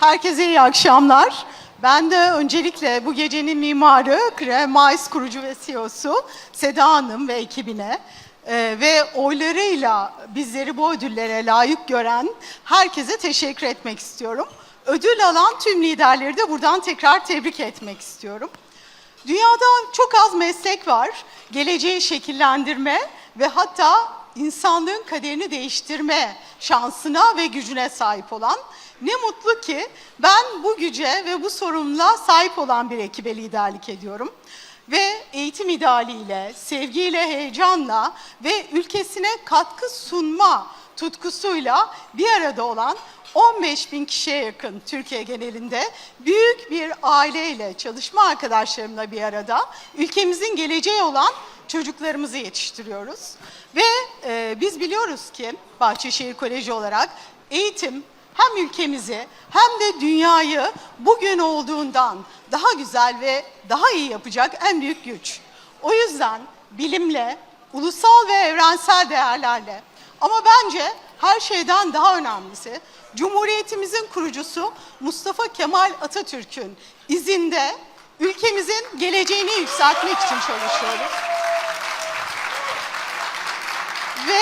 Herkese iyi akşamlar. Ben de öncelikle bu gecenin mimarı, Kremais kurucu ve CEO'su Seda Hanım ve ekibine e, ve oylarıyla bizleri bu ödüllere layık gören herkese teşekkür etmek istiyorum. Ödül alan tüm liderleri de buradan tekrar tebrik etmek istiyorum. Dünyada çok az meslek var. Geleceği şekillendirme ve hatta insanlığın kaderini değiştirme şansına ve gücüne sahip olan. Ne mutlu ki ben bu güce ve bu sorumluluğa sahip olan bir ekibe liderlik ediyorum. Ve eğitim idealiyle, sevgiyle, heyecanla ve ülkesine katkı sunma tutkusuyla bir arada olan 15 bin kişiye yakın Türkiye genelinde büyük bir aileyle, çalışma arkadaşlarımla bir arada ülkemizin geleceği olan çocuklarımızı yetiştiriyoruz. Ve e, biz biliyoruz ki Bahçeşehir Koleji olarak eğitim hem ülkemizi hem de dünyayı bugün olduğundan daha güzel ve daha iyi yapacak en büyük güç. O yüzden bilimle, ulusal ve evrensel değerlerle ama bence her şeyden daha önemlisi Cumhuriyetimizin kurucusu Mustafa Kemal Atatürk'ün izinde ülkemizin geleceğini yükseltmek için çalışıyoruz. Ve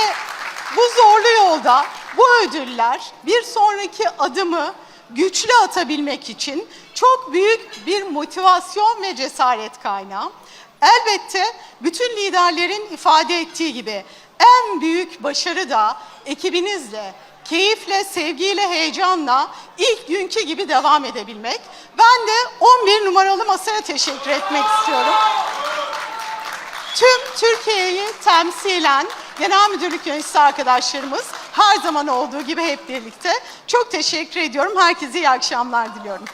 bu zorlu yolda bu ödüller bir sonraki adımı güçlü atabilmek için çok büyük bir motivasyon ve cesaret kaynağı. Elbette bütün liderlerin ifade ettiği gibi en büyük başarı da ekibinizle, keyifle, sevgiyle, heyecanla ilk günkü gibi devam edebilmek. Ben de 11 numaralı masaya teşekkür etmek istiyorum tüm Türkiye'yi temsilen genel müdürlük yöneticisi arkadaşlarımız her zaman olduğu gibi hep birlikte çok teşekkür ediyorum. Herkese iyi akşamlar diliyorum.